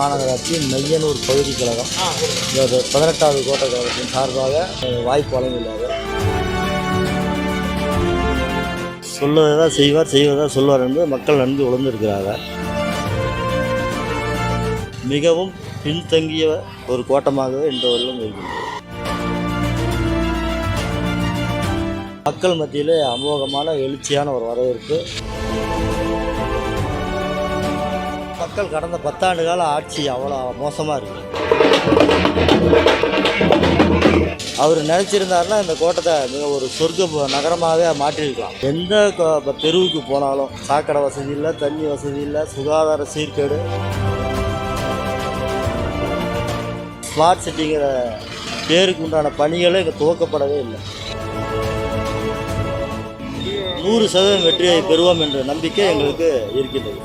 மாநகராட்சி மெய்யனூர் பகுதி கழகம். பதினெட்டாவது கோட்டை கழகத்தின் சார்பாக வாய்ப்பு வழங்கியுள்ளார். சொல்வதை செய்வார் செய்வதா சொல்வார் என்று மக்கள் நன்கு உணர்ந்திருக்கிறார்கள். மிகவும் பின்தங்கிய ஒரு கோட்டமாகவே இன்று வரலும் இருக்கின்றது. மக்கள் மத்தியிலே அமோகமான எழுச்சியான ஒரு வரவேற்பு. மக்கள் கடந்த பத்தாண்டு கால ஆட்சி அவ்வளோ மோசமாக இருக்குது அவர் நினச்சிருந்தாருன்னா இந்த கோட்டத்தை மிக ஒரு சொர்க்க நகரமாகவே மாற்றிருக்கலாம் எந்த தெருவுக்கு போனாலும் சாக்கடை வசதி இல்லை தண்ணி வசதி இல்லை சுகாதார சீர்கேடு. ஸ்மார்ட் சிட்டிங்கிற பேருக்கு உண்டான பணிகளே இங்கே துவக்கப்படவே இல்லை. நூறு சதவீதம் வெற்றியை பெறுவோம் என்ற நம்பிக்கை எங்களுக்கு இருக்கின்றது.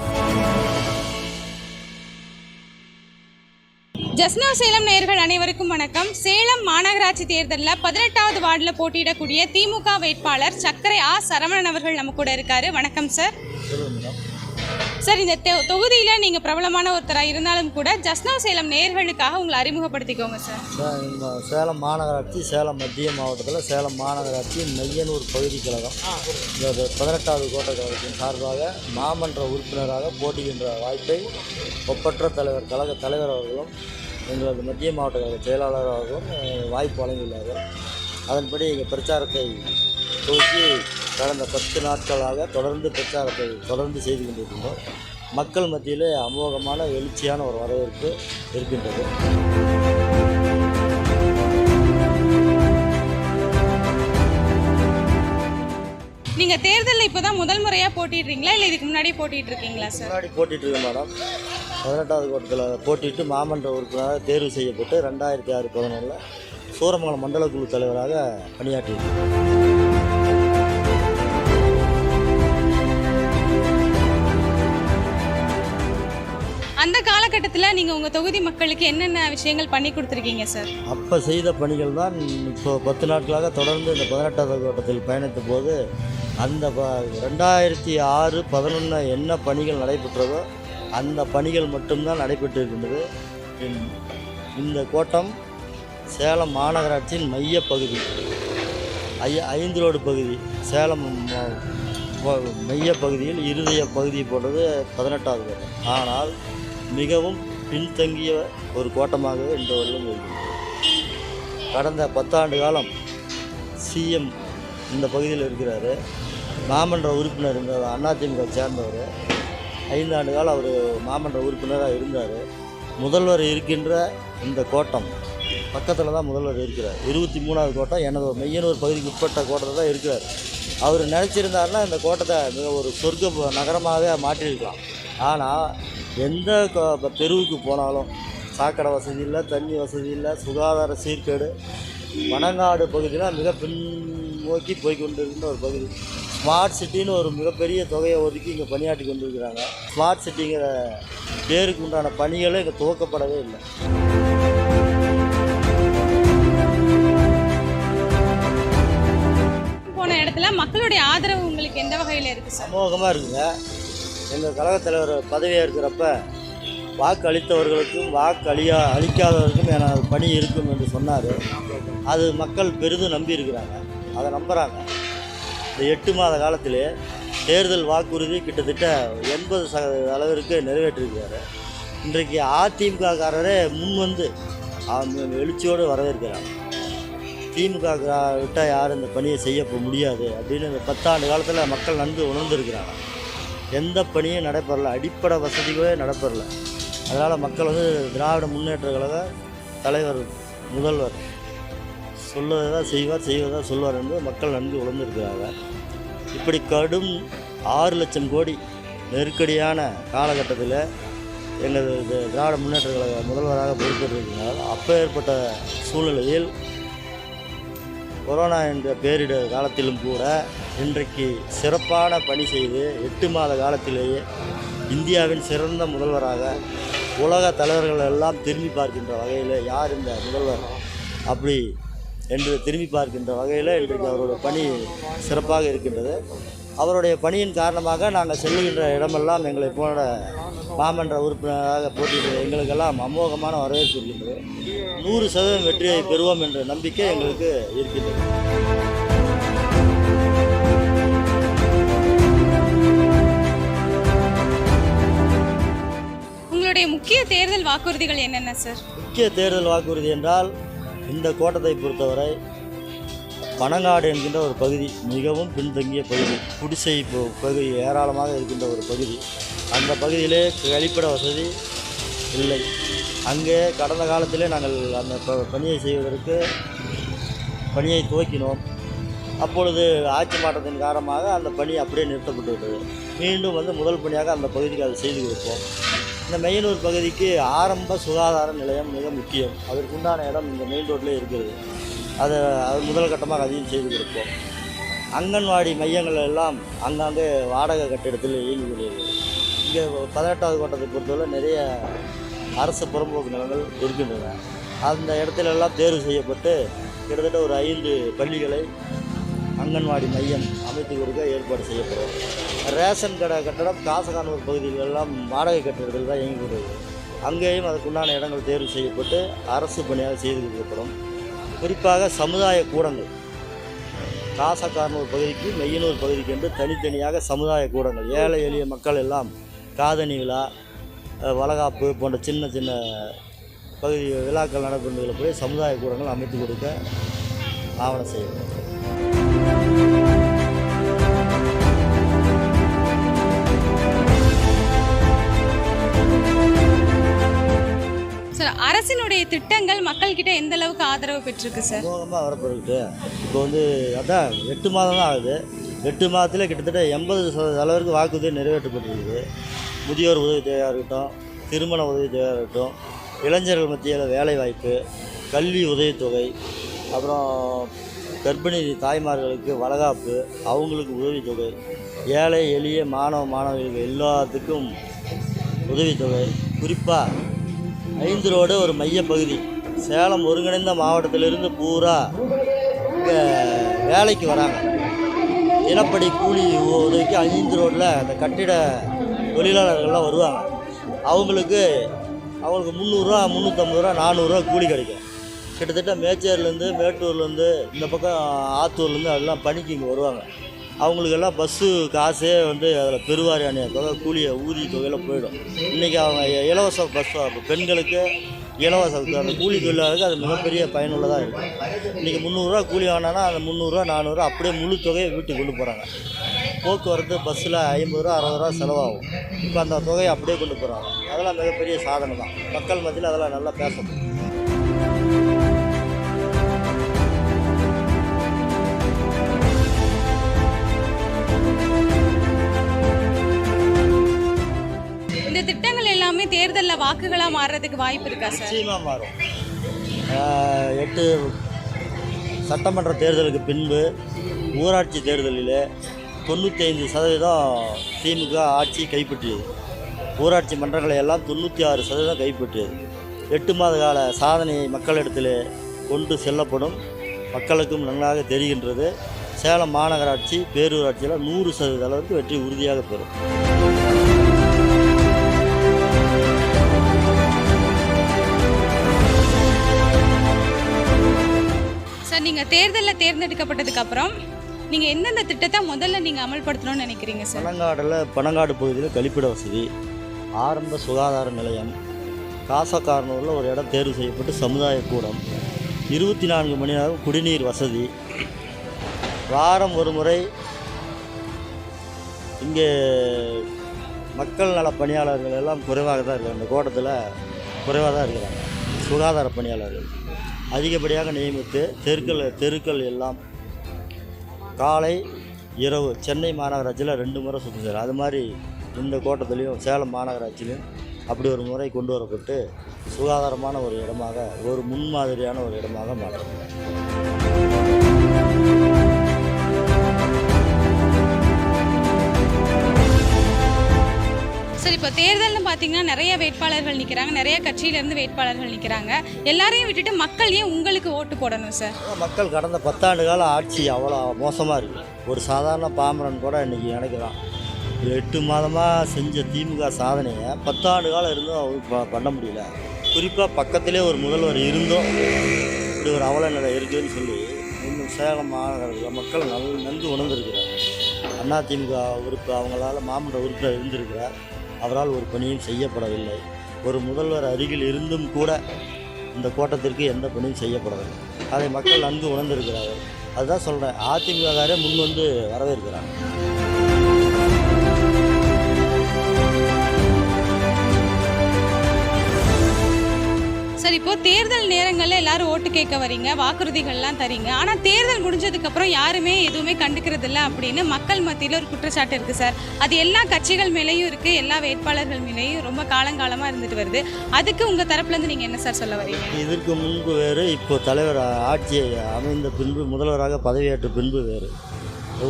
ஜஸ்னா சேலம் நேயர்கள் அனைவருக்கும் வணக்கம். சேலம் மாநகராட்சி தேர்தலில் பதினெட்டாவது வார்டில் போட்டியிடக்கூடிய திமுக வேட்பாளர் சக்கரை ஆ. சரவணன் அவர்கள் நம்ம கூட இருக்காரு. வணக்கம் சார் சார் இந்த தொகுதியில நீங்க பிரபலமான ஒருத்தராக இருந்தாலும் கூட ஜஸ்னா சேலம் நேயர்களுக்காக உங்களை அறிமுகப்படுத்திக்கோங்க சார் சேலம் மாநகராட்சி சேலம் மத்திய மாவட்டத்தில் சேலம் மாநகராட்சி மெய்யனூர் பகுதி கழகம். இந்த பதினெட்டாவது கோட்டை கழகத்தின் சார்பாக மாமன்ற உறுப்பினராக போட்டியின்ற வாய்ப்பை ஒப்பற்ற தலைவர் கழக தலைவர் அவர்களும் எங்களது மத்திய மாவட்ட கழக செயலாளர் அவர்களும் அஹ், வாய்ப்பு வழங்கியுள்ளார்கள். அதன்படி எங்கள் பிரச்சாரத்தை துவக்கி கடந்த பத்து நாட்களாக தொடர்ந்து பிரச்சாரத்தை தொடர்ந்து செய்து கொண்டிருக்கின்றோம். மக்கள் மத்தியிலே அமோகமான எழுச்சியான ஒரு வரவேற்பு இருக்கின்றது. நீங்க தேர்தலில் இப்போதான் முதல் முறையா போட்டிடுறீங்களா? இல்லை இதுக்கு முன்னாடி போட்டிட்டு இருக்கீங்களா சார் முன்னாடி போட்டிட்டு இருக்கேன் மேடம் பதினெட்டாவது கோட்டத்தில் போட்டிட்டு மாமன்ற உறுப்பினராக தேர்வு செய்யப்பட்டு ரெண்டாயிரத்தி ஆறு பதினொன்றில் சூரமங்கலம் மண்டல குழு தலைவராக பணியாற்றியிருக்கேன் அந்த காலகட்டத்தில் நீங்க உங்க தொகுதி மக்களுக்கு என்னென்ன விஷயங்கள் பண்ணி கொடுத்துருக்கீங்க சார்? அப்போ செய்த பணிகள் தான் இப்போ பத்து நாட்களாக தொடர்ந்து இந்த பதினெட்டாவது கோட்டத்தில் பயணித்த போது அந்த ரெண்டாயிரத்தி ஆறு பதினொன்று என்ன பணிகள் நடைபெற்றதோ அந்த பணிகள் மட்டும்தான் நடைபெற்று இருக்கின்றது இந்த- கோட்டம் சேலம் மாநகராட்சியின் மையப்பகுதி ஐ ஐந்து ரோடு பகுதி. சேலம் ம- பகுதியில் மையப்பகுதியில் இருதய பகுதி போன்றது பதினெட்டாவது கோட்டம். ஆனால் மிகவும் பின்தங்கிய ஒரு கோட்டமாகவே இந்த வருடம் இருக்கின்றது. கடந்த பத்தாண்டு காலம் சிஎம் இந்த பகுதியில் இருக்கிறாரு. மாமன்ற உறுப்பினர் இருந்தார் அதிமுக சேர்ந்தவர். ஐந்து ஆண்டு காலம் அவர் மாமன்ற உறுப்பினராக இருந்தார். முதல்வர் இருக்கின்ற இந்த கோட்டம் பக்கத்தில் தான் முதல்வர் இருக்கிறார். இருபத்தி மூணாவது கோட்டம் எனது மெய்யனூர் பகுதிக்கு உட்பட்ட கோட்டத்தில் தான் இருக்கிறார். அவர் நினச்சிருந்தாருன்னா இந்த கோட்டத்தை மிக ஒரு சொர்க்க நகரமாகவே மாற்றியிருக்கலாம். ஆனால் எந்த தெருவுக்கு போனாலும் சாக்கடை வசதி இல்லை தண்ணி வசதி இல்லை சுகாதார சீர்கேடு வனங்காடு பகுதியில் மிக பின்னோக்கி போய் கொண்டிருக்கின்ற ஒரு பகுதி. ஸ்மார்ட் சிட்டின்னு ஒரு மிகப்பெரிய தொகையை ஒதுக்கி இங்கே பணியாற்றி கொண்டிருக்கிறாங்க. ஸ்மார்ட் சிட்டிங்கிற பேருக்கு உண்டான பணிகளே இங்கே துவக்கப்படவே இல்லை. போன இடத்துல மக்களுடைய ஆதரவு உங்களுக்கு எந்த வகையில் இருக்கு சார் அமோகமாக இருக்குங்க. எங்கள் கழகத் தலைவர் பதவியாக இருக்கிறப்ப வாக்கு அளித்தவர்களுக்கும் வாக்கு அளியா அளிக்காதவர்களுக்கும் எனது பணி இருக்கும் என்று சொன்னார். அது மக்கள் பெரிதும் நம்பி இருக்கிறாங்க அதை நம்புகிறாங்க இந்த எட்டு மாத காலத்திலே தேர்தல் வாக்குறுதி கிட்டத்தட்ட எண்பது சதவீத அளவிற்கு நிறைவேற்றிருக்கிறாரு. இன்றைக்கு அதிமுககாரரே முன் வந்து எழுச்சியோடு வரவேற்கிறாங்க திமுக விட்டால் யாரும் இந்த பணியை செய்ய முடியாது அப்படின்னு இந்த பத்தாண்டு காலத்தில் மக்கள் நன்கு உணர்ந்துருக்கிறாங்க. எந்த பணியும் நடைபெறல அடிப்படை வசதிகளே நடைபெறல. அதனால் மக்கள் வந்து திராவிட முன்னேற்ற கழக தலைவர் முதல்வர் சொல்வதை செய்வார் செய்வதா சொல்வார் என்று மக்கள் நன்கு உணர்ந்திருக்கிறாங்க. இப்படி கடும் ஆறு லட்சம் கோடி நெருக்கடியான காலகட்டத்தில் எனது திராவிட முன்னேற்ற கழக முதல்வராக பொறுப்பேற்றிருக்கிறார். அப்போ ஏற்பட்ட சூழ்நிலையில் கொரோனா என்ற பேரிடர் காலத்திலும் கூட இன்றைக்கு சிறப்பான பணி செய்து எட்டு மாத காலத்திலேயே இந்தியாவின் சிறந்த முதல்வராக உலக தலைவர்கள் எல்லாம் திரும்பி பார்க்கின்ற வகையில் யார் இந்த முதல்வர்? அப்படி என்று திரும்பி பார்க்கின்ற வகையில் இன்றைக்கு அவரோட பணி சிறப்பாக இருக்கின்றது. அவருடைய பணியின் காரணமாக நாங்கள் செல்லுகின்ற இடமெல்லாம் எங்களை போன்ற மாமன்ற உறுப்பினராக போட்டியிடுற எங்களுக்கெல்லாம் அமோகமான வரவேற்பு இருக்கின்றது. நூறு சதவீதம் வெற்றியை பெறுவோம் என்ற நம்பிக்கை எங்களுக்கு இருக்கின்றது. உங்களுடைய முக்கிய தேர்தல் வாக்குறுதிகள் என்னென்ன சார் முக்கிய தேர்தல் வாக்குறுதி என்றால் இந்த கோட்டத்தை பொறுத்தவரை பனங்காடு என்கின்ற ஒரு பகுதி மிகவும் பின்தங்கிய பகுதி. குடிசை பகுதி ஏராளமாக இருக்கின்ற ஒரு பகுதி. அந்த பகுதியிலே கழிப்பிட வசதி இல்லை. அங்கே கடந்த காலத்திலே நாங்கள் அந்த ப- பணியை செய்வதற்கு பணியை துவக்கினோம். அப்பொழுது ஆட்சி மாற்றத்தின் காரணமாக அந்த பணி அப்படியே நிறுத்தப்பட்டு விட்டது மீண்டும் வந்து முதல் பணியாக அந்த பகுதிக்கு அதை செய்து கொடுப்போம். இந்த மெயினூர் பகுதிக்கு ஆரம்ப சுகாதார நிலையம் மிக முக்கியம். அதற்குண்டான இடம் இந்த மெயின் ரோட்லேயே இருக்கிறது அதை அது முதல் கட்டமாக அதையும் செய்து கொடுப்போம். அங்கன்வாடி மையங்கள் எல்லாம் அங்கங்கே வாடகை கட்டிடத்தில் இயங்கி கொள்கிறது இங்கே பதினெட்டாவது கோட்டத்தை பொறுத்தவரை நிறைய அரசு புறம்போக்கு நிலங்கள் இருக்கின்றன. அந்த இடத்துல எல்லாம் தேர்வு செய்யப்பட்டு கிட்டத்தட்ட ஒரு ஐந்து பள்ளிகளை அங்கன்வாடி மையம் அமைத்து கொடுக்க ஏற்பாடு செய்யப்படும் ரேஷன் கடை கட்டடம் காசகானூர் பகுதிகளெல்லாம் வாடகை கட்டிடத்தில் தான் இயங்கி கொண்டிருக்கிறது அங்கேயும் அதுக்குண்டான இடங்கள் தேர்வு செய்யப்பட்டு அரசு பணியாக செய்து கொடுக்கப்படும். குறிப்பாக சமுதாய கூடங்கள். காசக்காரனூர் பகுதிக்கு மெய்யனூர் பகுதிக்கு என்று தனித்தனியாக சமுதாய கூடங்கள் ஏழை எளிய மக்கள் எல்லாம் காதணி விழா வளகாப்பு போன்ற சின்ன சின்ன பகுதி விழாக்கள் நடைபெறுவதில் போய் சமுதாய கூடங்கள் அமைத்து கொடுக்க ஆவணம் செய்யப்படும் அரசினுடைய திட்டங்கள் மக்கள்கிட்ட எந்த அளவுக்கு ஆதரவு பெற்றிருக்கு சார் அமோகமாக வரப்போகுது. இப்போ வந்து அதான் எட்டு மாதம் தான் ஆகுது. எட்டு மாதத்தில் கிட்டத்தட்ட எண்பது சதவீத அளவிற்கு வாக்குறுதி நிறைவேற்றப்பட்டிருக்குது முதியோர் உதவித்தொகையாக இருக்கட்டும் திருமண உதவித்தொகையாக இருக்கட்டும் இளைஞர்கள் மத்தியில் வேலைவாய்ப்பு கல்வி உதவித்தொகை அப்புறம் கர்ப்பிணி தாய்மார்களுக்கு வளகாப்பு அவங்களுக்கு உதவித்தொகை ஏழை எளிய மாணவ மாணவிகள் எல்லாத்துக்கும் உதவித்தொகை. குறிப்பாக ஐந்து ரோடு ஒரு மையப்பகுதி சேலம் ஒருங்கிணைந்த மாவட்டத்திலிருந்து பூரா இங்கே வேலைக்கு வராங்க. தினப்படி கூலி உதவிக்கு ஐந்து ரோட்டில் அந்த கட்டிட தொழிலாளர்கள்லாம் வருவாங்க. அவங்களுக்கு அவங்களுக்கு முந்நூறுரூவா முந்நூற்றம்பது ரூபா நானூறுரூவா கூலி கிடைக்கும். கிட்டத்தட்ட மேச்சேர்லேருந்து மேட்டூர்லேருந்து இந்த பக்கம் ஆத்தூர்லேருந்து அதெல்லாம் பணிக்கு இங்கே வருவாங்க. அவங்களுக்கெல்லாம் பஸ்ஸு காசே வந்து அதில் பெருவாரியான தொகை கூலியை ஊதி தொகையில் போயிடும். இன்றைக்கி அவங்க இலவச பஸ் பெண்களுக்கு இலவச அந்த கூலி தொழிலாளருக்கு அது மிகப்பெரிய பயனுள்ளதாக இருக்கும். இன்றைக்கி முந்நூறுரூவா கூலி வாங்கினா அந்த முந்நூறுரூவா நானூறுரூவா அப்படியே முழு தொகையை வீட்டுக்கு கொண்டு போகிறாங்க. போக்குவரத்து பஸ்ஸில் ஐம்பது ரூபா அறுபது ரூபா செலவாகும். இப்போ அந்த தொகையை அப்படியே கொண்டு போகிறாங்க. அதெல்லாம் மிகப்பெரிய சாதனை தான். மக்கள் மத்தியில் அதெல்லாம் நல்லா பேசணும் தேர்தலில் வாக்குகளாக மாறுறதுக்கு வாய்ப்பு இருக்கா சார் நிச்சயமாக மாறும். ஆஹ் எட்டு சட்டமன்ற தேர்தலுக்கு பின்பு ஊராட்சி தேர்தலில் தொண்ணூற்றி சதவீதம் திமுக ஆட்சி கைப்பற்றியது. ஊராட்சி மன்றங்களை எல்லாம் தொண்ணூற்றி ஆறு சதவீதம் கைப்பற்றியது. எட்டு மாத கால சாதனையை மக்களிடத்தில் கொண்டு செல்லப்படும் மக்களுக்கும் நன்றாக தெரிகின்றது. சேலம் மாநகராட்சி பேரூராட்சியில் நூறு சதவீத அளவுக்கு வெற்றி உறுதியாக பெறும். தேர்தலில் தேர்ந்தெடுக்கப்பட்டதுக்கு அப்புறம் நீங்கள் எந்தெந்த திட்டத்தை முதல்ல நீங்கள் அமல்படுத்தணும்னு நினைக்கிறீங்க சார்? பனங்காடில் பனங்காடு பகுதியில் கழிப்பிட வசதி ஆரம்ப சுகாதார நிலையம் காசக்காரனூரில் ஒரு இடம் தேர்வு செய்யப்பட்டு சமுதாய கூடம் இருபத்தி நான்கு மணி நேரம் குடிநீர் வசதி. வாரம் ஒரு முறை இங்கே மக்கள் நல பணியாளர்கள் எல்லாம் குறைவாக தான் இருக்காங்க. இந்த கோட்டத்தில் குறைவாக தான் இருக்கிறாங்க சுகாதார பணியாளர்கள். அதிகப்படியாக நியமித்து தெருக்கள் தெருக்கள் எல்லாம் காலை இரவு சென்னை மாநகராட்சியில் ரெண்டு முறை சுற்றுச்சார் அது மாதிரி இந்த கோட்டத்துலேயும் சேலம் மாநகராட்சியிலையும் அப்படி ஒரு முறை கொண்டு வரப்பட்டு சுகாதாரமான ஒரு இடமாக ஒரு முன்மாதிரியான ஒரு இடமாக மாற்றும் சார் இப்போ தேர்தல்னு பார்த்தீங்கன்னா நிறைய வேட்பாளர்கள் நிற்கிறாங்க நிறைய கட்சியிலேருந்து வேட்பாளர்கள் நிற்கிறாங்க எல்லாரையும் விட்டுட்டு மக்கள் ஏன் உங்களுக்கு ஓட்டு போடணும் சார்? மக்கள் கடந்த பத்தாண்டு கால ஆட்சி அவ்வளோ மோசமாக இருக்குது ஒரு சாதாரண பாமரன் கூட இன்றைக்கி நினைக்கிறான் எட்டு மாதமாக செஞ்ச திமுக சாதனையை பத்தாண்டு காலம் இருந்தும் அவங்க பண்ண முடியல. குறிப்பாக பக்கத்திலே ஒரு முதல்வர் இருந்தும் இப்படி ஒரு அவல நிலை இருக்குதுன்னு சொல்லி இன்னும் சேலம் மாநகரத்தில் மக்கள் நல்ல நன்கு உணர்ந்திருக்கிறார் அண்ணா திமுக உறுப்பு அவங்களால மாமன்ற உறுப்பினர் இருந்திருக்கிறார். அவரால் ஒரு பணியும் செய்யப்படவில்லை. ஒரு முதல்வர் அருகில் இருந்தும் கூட இந்த கோட்டத்திற்கு எந்த பணியும் செய்யப்படவில்லை. அதை மக்கள் நன்கு உணர்ந்திருக்கிறார்கள். அதுதான் சொல்கிறேன் அதிமுககாரே முன் வந்து வரவேற்கிறாங்க சார் இப்போ தேர்தல் நேரங்களில் எல்லாரும் ஓட்டு கேட்க வரீங்க வாக்குறுதிகள்லாம் தரீங்க. ஆனால் தேர்தல் முடிஞ்சதுக்கப்புறம் யாருமே எதுவுமே கண்டுக்கிறது இல்லை அப்படின்னு மக்கள் மத்தியில் ஒரு குற்றச்சாட்டு இருக்குது சார். அது எல்லா கட்சிகள் மேலேயும் இருக்குது எல்லா வேட்பாளர்கள் மேலேயும் ரொம்ப காலங்காலமாக இருந்துட்டு வருது. அதுக்கு உங்கள் தரப்புலேருந்து நீங்கள் என்ன சார் சொல்ல வரீங்க? இதற்கு முன்பு வேறு இப்போ தலைவர் ஆட்சி அமைந்த பின்பு முதல்வராக பதவியேற்ற பின்பு வேறு.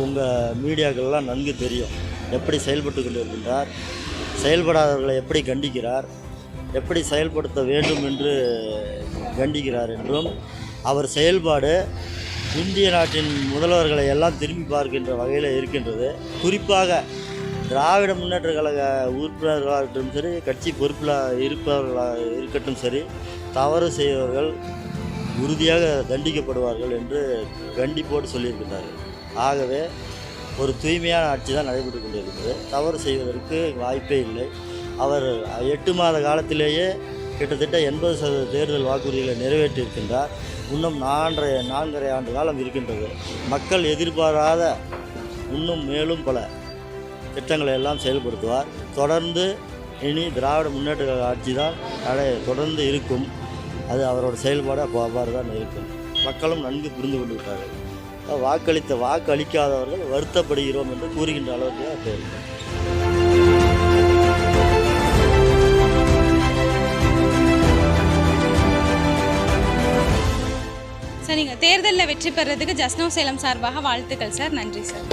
உங்கள் மீடியாக்கள்லாம் நன்கு தெரியும். எப்படி செயல்பட்டு கொண்டிருக்கின்றார் செயல்படாதவர்களை எப்படி கண்டிக்கிறார் எப்படி செயல்படுத்த வேண்டும் என்று கண்டிக்கிறார் என்றும் அவர் செயல்பாடு இந்திய நாட்டின் முதல்வர்களை எல்லாம் திரும்பி பார்க்கின்ற வகையில் இருக்கின்றது. குறிப்பாக திராவிட முன்னேற்ற கழக உறுப்பினர்களாக இருக்கட்டும் சரி கட்சி பொறுப்பில் இருப்பவர்களாக இருக்கட்டும் சரி தவறு செய்பவர்கள் உறுதியாக தண்டிக்கப்படுவார்கள் என்று கண்டிப்போடு சொல்லியிருக்கிறார்கள் ஆகவே ஒரு தூய்மையான ஆட்சி தான் நடைபெற்று கொண்டிருக்கிறது. தவறு செய்வதற்கு வாய்ப்பே இல்லை. அவர் எட்டு மாத காலத்திலேயே கிட்டத்தட்ட எண்பது சதவீத தேர்தல் வாக்குறுதிகளை நிறைவேற்றியிருக்கின்றார். இன்னும் நான்கரை நான்கரை ஆண்டு காலம் இருக்கின்றது. மக்கள் எதிர்பாராத இன்னும் மேலும் பல திட்டங்களை எல்லாம் செயல்படுத்துவார். தொடர்ந்து இனி திராவிட முன்னேற்ற கழக ஆட்சி தான் தொடர்ந்து இருக்கும். அது அவரோட செயல்பாடு அப்போ அவ்வாறு தான் இருக்கும். மக்களும் நன்கு புரிந்து கொண்டு விட்டார்கள் வாக்களித்த வாக்களிக்காதவர்கள் வருத்தப்படுகிறோம் என்று கூறுகின்ற அளவுக்கு தெரியும் நீங்கள் தேர்தலில் வெற்றி பெறதுக்கு ஜஸ்னோ சேலம் சார்பாக வாழ்த்துக்கள் சார். நன்றி சார்.